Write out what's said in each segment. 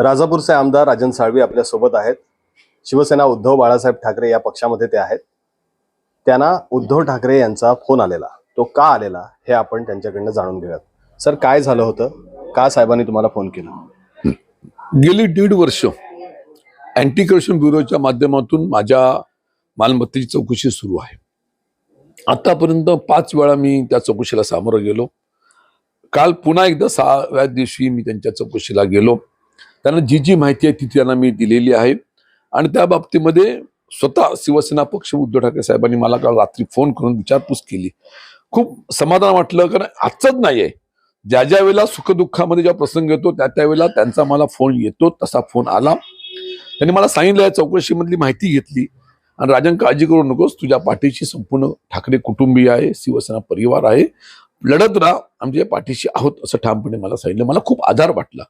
राजापूरचे आमदार राजन साळवी आपल्यासोबत आहेत. शिवसेना उद्धव बाळासाहेब ठाकरे या पक्षामध्ये ते आहेत. त्यांना उद्धव ठाकरे यांचा फोन आलेला. तो का आलेला हे आपण त्यांच्याकडनं जाणून घेऊयात. सर काय झालं होतं? का साहेबांनी तुम्हाला फोन केला? गेली दीड वर्ष अँटी करप्शन ब्युरोच्या माध्यमातून माझ्या मालमत्तेची चौकशी सुरू आहे. आतापर्यंत पाच वेळा मी त्या चौकशीला सामोरं गेलो. काल पुन्हा एकदा सहाव्या दिवशी मी त्यांच्या चौकशीला गेलो. त्यांना जी जी माहिती आहे ती त्यांना मी दिलेली आहे. आणि त्या बाबतीमध्ये स्वतः शिवसेना पक्ष उद्धव ठाकरे साहेबांनी मला काल रात्री फोन करून विचारपूस केली. खूप समाधान वाटलं कारण आजच नाही आहे ज्या ज्या वेळेला सुखदुःखामध्ये जेव्हा प्रसंग येतो त्या त्यावेळेला त्यांचा मला फोन येतो तसा फोन आला. त्यांनी मला सांगितलं या चौकशीमधली माहिती घेतली. आणि राजन काळजी करू नकोस. तुझ्या पाठीशी संपूर्ण ठाकरे कुटुंबीय आहे शिवसेना परिवार आहे. लढत राहा. आमच्या पाठीशी आहोत असं ठामपणे मला सांगितलं. मला खूप आधार वाटला.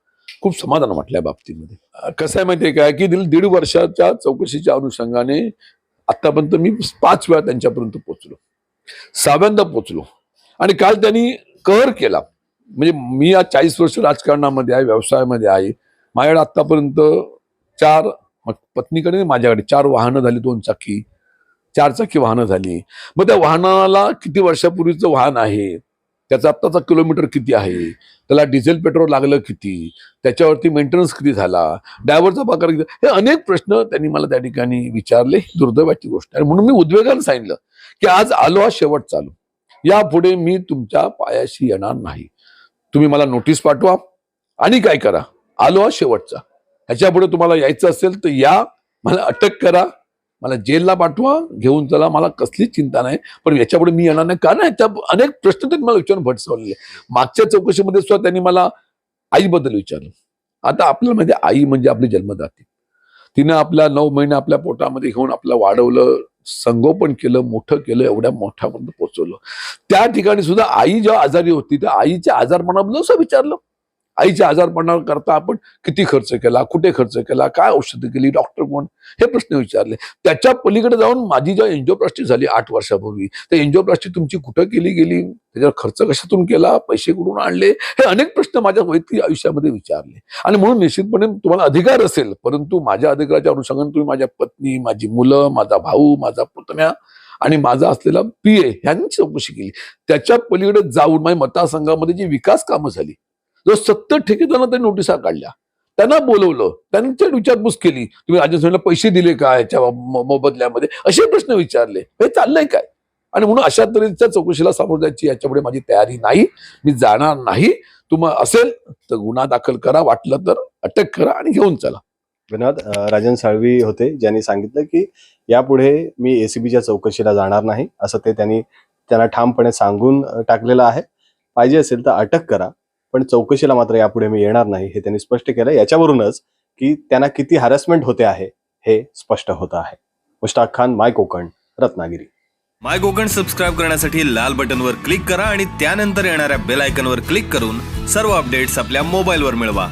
खूप समाधान वाटलं बाबतीमध्ये. कसं आहे माहितीये काय की दीड दीड वर्षाच्या चौकशीच्या अनुषंगाने आतापर्यंत मी पाच वेळा त्यांच्यापर्यंत पोहोचलो. सहाव्यांदा पोहोचलो. आणि काल त्यांनी कहर केला. म्हणजे मी आज चाळीस वर्ष राजकारणामध्ये आहे व्यवसायामध्ये आहे. माझ्याकडे आतापर्यंत चार पत्नीकडे माझ्याकडे चार वाहनं झाली दोन चाकी. चार चाकी वाहनं झाली. मग त्या वाहनाला किती वर्षापूर्वीचं वाहन आहे? त्याचा आत्ताचा किलोमीटर किती आहे? त्याला डिझेल पेट्रोल लागलं किती? त्याच्यावरती मेंटेनन्स किती झाला? ड्रायव्हरचा पगार किती? हे अनेक प्रश्न त्यांनी मला त्या ठिकाणी विचारले. दुर्दैवाची गोष्ट आहे. म्हणून मी उद्वेगानं सांगितलं की आज आलो हा शेवट चालू. यापुढे मी तुमच्या पायाशी येणार नाही. तुम्ही मला नोटीस पाठवा आणि काय करा? आलो हा शेवटचा. ह्याच्यापुढे तुम्हाला यायचं असेल तर या. मला अटक करा. मला जेलला पाठवा घेऊन चला मला कसलीच चिंता नाही. पण याच्यापुढे मी येणार नाही. कारण त्या अनेक प्रश्न त्यांनी मला विचारून भटसवलेले मागच्या चौकशीमध्ये सुद्धा त्यांनी मला आईबद्दल विचारलं. आता आपल्याला म्हणजे आई म्हणजे आपली जन्मदाती तिनं आपल्या नऊ महिने आपल्या पोटामध्ये घेऊन आपलं वाढवलं संगोपन केलं मोठं केलं एवढ्या मोठ्यापर्यंत पोहोचवलं त्या ठिकाणी सुद्धा आई जेव्हा आजारी होती त्या आईच्या आजारपणाबद्दल असं विचारलं. आईच्या आजारपणावर करता आपण किती खर्च केला कुठे खर्च केला काय औषधं केली डॉक्टर कोण? हे प्रश्न विचारले. त्याच्या पलीकडे जाऊन माझी जेव्हा एन्जिओप्लास्टी झाली आठ वर्षापूर्वी तर एन्जिओप्लास्टी तुमची कुठं केली गेली? त्याच्यावर खर्च कशातून केला? पैसे कुठून आणले? हे अनेक प्रश्न माझ्या वैयक्तिक आयुष्यामध्ये विचारले. आणि म्हणून निश्चितपणे तुम्हाला अधिकार असेल परंतु माझ्या अधिकाराच्या अनुषंगाने तुम्ही माझ्या पत्नी माझी मुलं माझा भाऊ माझा पुतण्या आणि माझा असलेला पी ए ह्यांनी चौकशी केली. त्याच्या पलीकडे जाऊन माझ्या मतदारसंघामध्ये जी विकास कामं झाली जो सत्तर ठेकेदारांना त्यांनी नोटिसा काढल्या. त्यांना बोलवलं. त्यांच्या विचारपूस केली. तुम्ही राजस्थानला पैसे दिले का याच्या मोबदल्यामध्ये? असे प्रश्न विचारले. हे चाललंय काय? आणि म्हणून अशा तऱ्हेच्या चौकशीला सामोरं जायची याच्यापुढे माझी तयारी नाही. मी जाणार नाही. तुम्हाला असेल तर गुन्हा दाखल करा. वाटलं तर अटक करा आणि घेऊन चला. विनोद राजन साळवी होते ज्यांनी सांगितलं की यापुढे मी एसीबीच्या चौकशीला जाणार नाही असं ते त्यांनी त्यांना ठामपणे सांगून टाकलेलं आहे. पाहिजे असेल तर अटक करा. पण चौकशीला मात्र यापुढे मी येणार नाही हे त्यांनी स्पष्ट केलं याच्यावरूनच की त्यांना किती हॅरेसमेंट होते आहे हे स्पष्ट होत आहे. Mushtaq Khan my Konkan Ratnagiri. My Konkan subscribe करण्यासाठी लाल बटनवर क्लिक करा आणि त्यानंतर येणाऱ्या बेल आयकनवर क्लिक करून सर्व अपडेट्स आपल्या मोबाईलवर मिळवा.